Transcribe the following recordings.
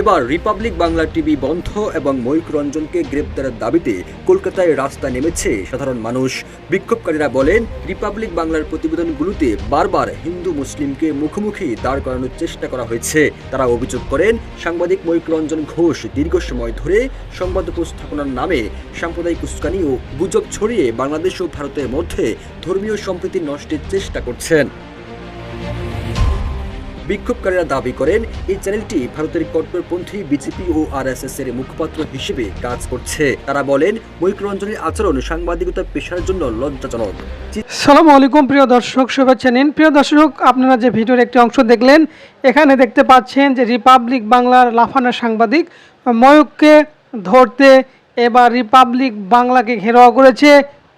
এবার Republic Bangla TV বন্ধ এবং ময়ূক রঞ্জনকে গ্রেপ্তারের দাবিতে কলকাতায় রাস্তা নেমেছে সাধারণ মানুষ। বিক্ষোভকারীরা বলেন, রিপাবলিক বাংলার প্রতিবেদনগুলোতে বারবার হিন্দু মুসলিমকে মুখোমুখি দাঁড় করানোর চেষ্টা করা হয়েছে। তারা অভিযোগ করেন, সাংবাদিক ময়ূক রঞ্জন ঘোষ দীর্ঘ সময় ধরে সংবাদ উপস্থাপনার নামে সাম্প্রদায়িক উস্কানি ও গুজব ছড়িয়ে বাংলাদেশ ও ভারতের মধ্যে ধর্মীয় সম্প্রীতি নষ্টের চেষ্টা করছেন। বিক্ষোভকারীরা দাবি করেন, এই চ্যানেলটি ভারতের কট্টরপন্থী, বিজেপি ও আরএসএস এর মুখপাত্র হিসেবে কাজ করছে। তারা বলেন মৈক রঞ্জনের আচরণ সাংবাদিকতা পেশার জন্য লজ্জাজনক। সালামু আলাইকুম, প্রিয় দর্শক, শুভেচ্ছা নিন। প্রিয় দর্শক, আপনারা যে ভিডিওর একটি অংশ দেখলেন, এখানে দেখতে পাচ্ছেন যে রিপাবলিক বাংলার লাফানা সাংবাদিক ময়ূককে ধরতে এবার রিপাবলিক বাংলাকে ঘেরাও করেছে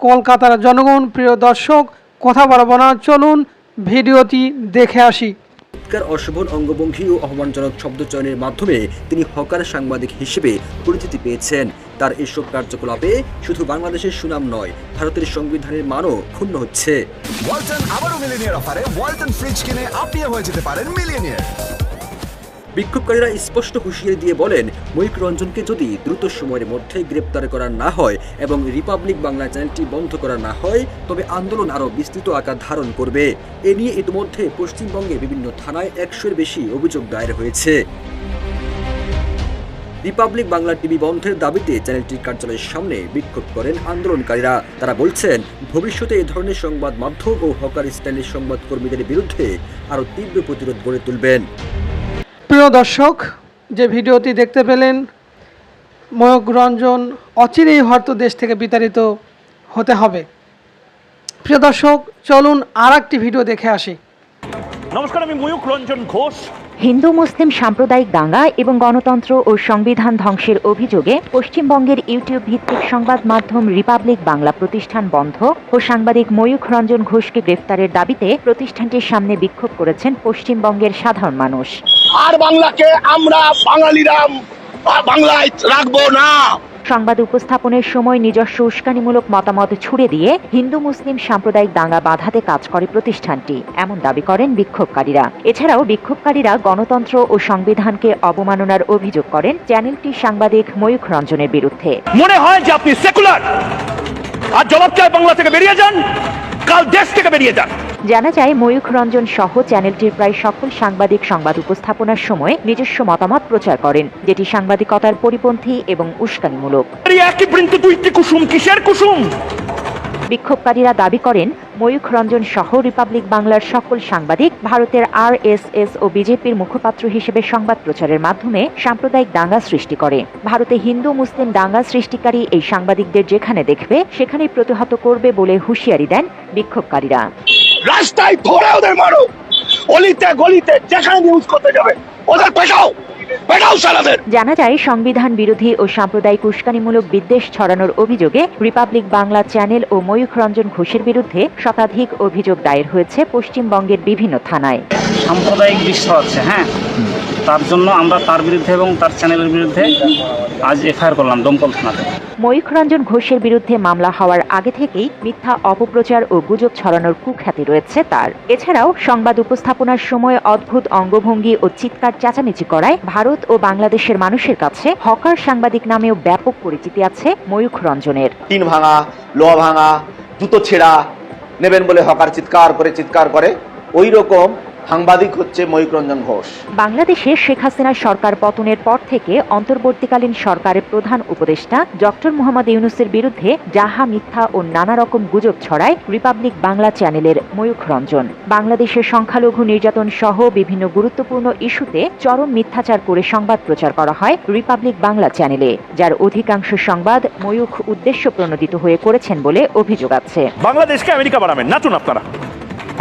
কলকাতার জনগণ। প্রিয় দর্শক, কথা বলব না, চলুন ভিডিওটি দেখে আসি। চিৎকার অশোভন অঙ্গভঙ্গি ও অপমানজনক শব্দচয়নের মাধ্যমে তিনি হকার সাংবাদিক হিসেবে পরিচিতি পেয়েছেন। তার এসব কার্যকলাপে শুধু বাংলাদেশের সুনাম নয়, ভারতের সংবিধানের মানও ক্ষুণ্ণ হচ্ছে। ওয়ালটন আবারও মিলিনিয়ার অফারে, ওয়ালটন ফ্রিজ কিনে আপনিও হয়ে যেতে পারেন মিলিয়নিয়ার। বিক্ষোভকারীরা স্পষ্ট হুঁশিয়ারি দিয়ে বলেন ময়ূক রঞ্জনকে যদি দ্রুত সময়ের মধ্যে গ্রেপ্তার করা না হয় এবং রিপাবলিক বাংলা চ্যানেলটি বন্ধ করা না হয়, তবে আন্দোলন আরও বিস্তৃত আকার ধারণ করবে। এ নিয়ে ইতিমধ্যে পশ্চিমবঙ্গে বিভিন্ন থানায় একশোর বেশি অভিযোগ দায়ের হয়েছে। রিপাবলিক বাংলা টিভি বন্ধের দাবিতে চ্যানেলটির কার্যালয়ের সামনে বিক্ষোভ করেন আন্দোলনকারীরা। তারা বলছেন, ভবিষ্যতে এ ধরনের সংবাদ মাধ্যম ও হকার স্টাইলের সংবাদকর্মীদের বিরুদ্ধে আরও তীব্র প্রতিরোধ গড়ে তুলবেন। প্রিয় দর্শক যে ভিডিওটি দেখতে পেলেন ময়ূক রঞ্জন অচিরেই হয়তো দেশ থেকে বিতাড়িত হতে হবে। প্রিয় দর্শক চলুন আর একটি ভিডিও দেখে আসি। নমস্কার আমি ময়ূক রঞ্জন ঘোষ। হিন্দু মুসলিম সাম্প্রদায়িক দাঙ্গা এবং গণতন্ত্র ও সংবিধান ধ্বংসের অভিযোগে পশ্চিমবঙ্গের ইউটিউব ভিত্তিক সংবাদ মাধ্যম রিপাবলিক বাংলা প্রতিষ্ঠান বন্ধ ও সাংবাদিক ময়ূখ রঞ্জন ঘোষকে গ্রেফতারের দাবিতে প্রতিষ্ঠানটির সামনে বিক্ষোভ করেছেন পশ্চিমবঙ্গের সাধারণ মানুষ। আর বাংলাকে আমরা বাঙালিরা বাংলায় রাখব না। সংবাদ উপস্থাপনের সময় নিজস্ব উস্কানিমূলক মতামত ছুড়ে দিয়ে হিন্দু মুসলিম সাম্প্রদায়িক দাঙ্গা বাধাতে কাজ করে প্রতিষ্ঠানটি এমন দাবি করেন বিক্ষোভকারীরা। এছাড়াও বিক্ষোভকারীরা গণতন্ত্র ও সংবিধানকে অবমাননার অভিযোগ করেন চ্যানেলটি সাংবাদিক ময়ূখ রঞ্জনের বিরুদ্ধে। মনে হয় যে আপনি সেকুলার। আর জবাব চায় বাংলা থেকে বেরিয়ে যান কাল দেশ থেকে বেরিয়ে যান। জানা যায় ময়ূখ রঞ্জন সহ চ্যানেলটির প্রায় সকল সাংবাদিক সংবাদ উপস্থাপনার সময় নিজস্ব মতামত প্রচার করেন যেটি সাংবাদিকতার পরিপন্থী এবং উস্কানিমূলক। কুসুম কিসের কুসুম? বিক্ষোভকারীরা দাবি করেন ময়ূখ রঞ্জন সহ রিপাবলিক বাংলার সকল সাংবাদিক ভারতের আরএসএস ও বিজেপির মুখপাত্র হিসেবে সংবাদ প্রচারের মাধ্যমে সাম্প্রদায়িক দাঙ্গা সৃষ্টি করে। ভারতে হিন্দু মুসলিম দাঙ্গা সৃষ্টিকারী এই সাংবাদিকদের যেখানে দেখবে সেখানেই প্রতিহত করবে বলে হুঁশিয়ারি দেন বিক্ষোভকারীরা। রাস্তায় ধরে ওদের মারো। অলিতে গলিতে যেখানে নিউজ করতে যাবে ওদের পেটাও পেটাও জানা যায় সংবিধান বিরোধী ও সাম্প্রদায়িক উস্কানিমূলক বিদ্বেষ ছড়ানোর অভিযোগে রিপাবলিক বাংলা চ্যানেল ও ময়ূখ রঞ্জন ঘোষের বিরুদ্ধে শতাধিক অভিযোগ দায়ের হয়েছে পশ্চিমবঙ্গের বিভিন্ন থানায়। সাম্প্রদায়িক বিশ্ব আছে হ্যাঁ। তার জন্য আমরা তার বিরুদ্ধে এবং তার চ্যানেলের বিরুদ্ধে আজ এফআইআর করলাম দমকল থানাতে। ময়ূখ রঞ্জন ঘোষের বিরুদ্ধে মামলা হওয়ার আগে থেকেই মিথ্যা অপপ্রচার ও গুজব ছড়ানোর কুখ্যাতি রয়েছে তার। এছাড়াও সংবাদ উপস্থাপনার সময় অদ্ভুত অঙ্গভঙ্গি ও চিৎকার চেঁচামেচি করায় ভারত ও বাংলাদেশের মানুষের কাছে হকার সাংবাদিক নামেও ব্যাপক পরিচিতি আছে ময়ূখ রঞ্জনের। টিন ভাঙা লোহা ভাঙা জুতো ছেঁড়া নেবেন বলে হকার চিৎকার করে চিৎকার করে। ওই রকম সাংবাদিক হচ্ছে ময়ূক রঞ্জন ঘোষ। বাংলাদেশে শেখ হাসিনার সরকার পতনের পর থেকে অন্তর্বর্তীকালীন সরকারের প্রধান উপদেষ্টা ডক্টর মোহাম্মদ ইউনুসের বিরুদ্ধে যাহা মিথ্যা ও নানা রকম গুজব ছড়ায় রিপাবলিক বাংলা চ্যানেলের ময়ূখ রঞ্জন। বাংলাদেশের সংখ্যালঘু নির্যাতন সহ বিভিন্ন গুরুত্বপূর্ণ ইস্যুতে চরম মিথ্যাচার করে সংবাদ প্রচার করা হয় রিপাবলিক বাংলা চ্যানেলে যার অধিকাংশ সংবাদ ময়ূখ উদ্দেশ্য প্রণোদিত হয়ে করেছেন বলে অভিযোগ আছে। বাংলাদেশকে আমেরিকা বানাবেন নাচুন আপনারা।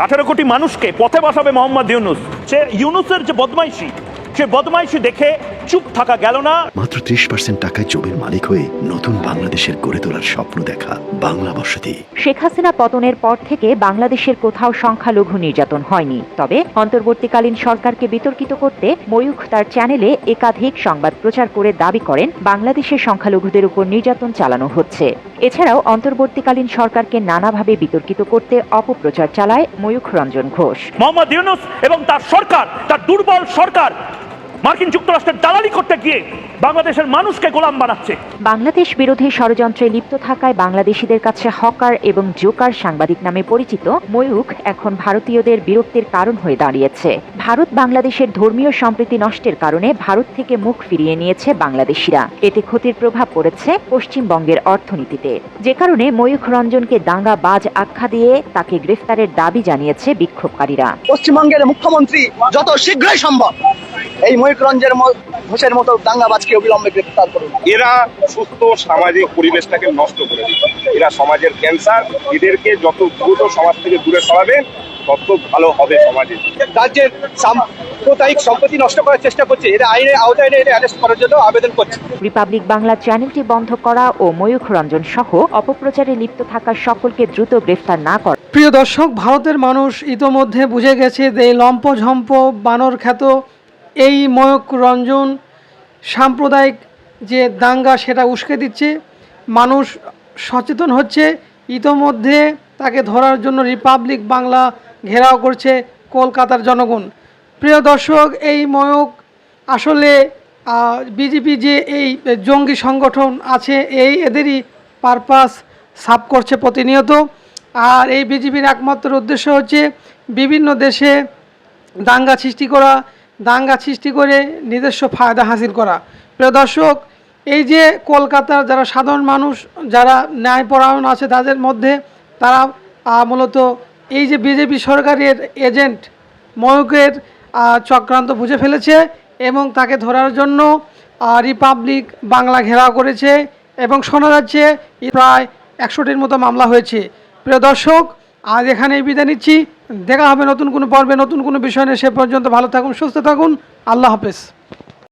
আঠারো কোটি মানুষকে পথে বসাবে মোহাম্মদ ইউনুস। সে ইউনুসের যে বদমাইশি সে বদমাইশি দেখে চুপ থাকা গেল না। মাত্র ত্রিশ পার্সেন্ট টাকায় জমির মালিক হয়ে নতুন বাংলাদেশের গড়ে তোলার স্বপ্ন দেখা বাংলা বসতি। শেখ হাসিনা পতনের পর থেকে বাংলাদেশের কোথাও সংখ্যালঘু নির্যাতন হয়নি। তবে অন্তর্বর্তীকালীন সরকারকে বিতর্কিত করতে ময়ূখ তার চ্যানেলে একাধিক সংবাদ প্রচার করে দাবি করেন বাংলাদেশের সংখ্যালঘুদের উপর নির্যাতন চালানো হচ্ছে। এছাড়াও অন্তর্বর্তীকালীন সরকারকে নানাভাবে বিতর্কিত করতে অপপ্রচার চালায় ময়ূখ রঞ্জন ঘোষ। মোহাম্মদ ইউনুস এবং তার সরকার তার দুর্বল সরকার মার্কিন যুক্তরাষ্ট্রের দালালি করতে গিয়ে বাংলাদেশের মানুষকে গোলাম বানাচ্ছে। বাংলাদেশ বিরোধী ষড়যন্ত্রে লিপ্ত থাকায় বাংলাদেশিদের কাছে হকার এবং জোকার সাংবাদিক নামে পরিচিত ময়ূখ এখন ভারতীয়দের বিরক্তির কারণ হয়ে দাঁড়িয়েছে। ভারত বাংলাদেশের ধর্মীয় সম্প্রীতি নষ্টের কারণে ভারত থেকে মুখ ফিরিয়ে নিয়েছে বাংলাদেশিরা। এতে ক্ষতির প্রভাব পড়েছে পশ্চিমবঙ্গের অর্থনীতিতে। যে কারণে ময়ূখ রঞ্জনকে দাঙ্গা বাজ আখ্যা দিয়ে তাকে গ্রেফতারের দাবি জানিয়েছে বিক্ষোভকারীরা। পশ্চিমবঙ্গের মুখ্যমন্ত্রী যত শীঘ্রই সম্ভব এই ময়ূক রঞ্জের ম- ঘোষের মতো দাঙ্গাবাজকে অবিলম্বে গ্রেফতার করুন। এরা সুস্থ সামাজিক পরিবেশটাকে নষ্ট করে দিচ্ছে। এরা সমাজের ক্যান্সার এদেরকে যত দ্রুত সমাজ থেকে দূরে সরাবেন তত ভালো হবে সমাজে। রাজ্যের সাম্প্রদায়িক সম্পত্তি নষ্ট করার চেষ্টা করছে। এরা আইনের আওতায় এনে এটা অ্যারেস্ট করার জন্য আবেদন করছে। রিপাবলিক বাংলা চ্যানেলটি বন্ধ করা ও ময়ূখ রঞ্জন সহ অপপ্রচারে লিপ্ত থাকা সকলকে দ্রুত গ্রেফতার না করা। প্রিয় দর্শক ভারতের মানুষ ইতোমধ্যে বুঝে গেছে যে লম্পঝম্প বানর খ্যাত এই ময়ক রঞ্জন সাম্প্রদায়িক যে দাঙ্গা সেটা উস্কে দিচ্ছে, মানুষ সচেতন হচ্ছে, ইতোমধ্যে তাকে ধরার জন্য রিপাবলিক বাংলা ঘেরাও করছে কলকাতার জনগণ। প্রিয় দর্শক, এই ময়ক আসলে বিজেপি যে এই জঙ্গি সংগঠন আছে, এই এদেরই পারপাস সাফ করছে প্রতিনিয়ত। আর এই বিজেপির একমাত্র উদ্দেশ্য হচ্ছে বিভিন্ন দেশে দাঙ্গা সৃষ্টি করা দাঙ্গা সৃষ্টি করে নিজস্ব ফায়দা হাসিল করা। প্রিয় দর্শক, এই যে কলকাতার যারা সাধারণ মানুষ, যারা ন্যায়পরায়ণ আছে তাদের মধ্যে, তারা মূলত এই যে বিজেপি সরকারের এজেন্ট ময়ূকের চক্রান্ত বুঝে ফেলেছে এবং তাকে ধরার জন্য রিপাবলিক বাংলা ঘেরাও করেছে এবং শোনা যাচ্ছে, প্রায় একশোটির মতো মামলা হয়েছে। প্রিয় দর্শক আজ এখানেই বিদায় নিচ্ছি। দেখা হবে নতুন কোনো পর্বে, নতুন কোনো বিষয় নিয়ে সে পর্যন্ত ভালো থাকুন, সুস্থ থাকুন। আল্লাহ হাফেজ।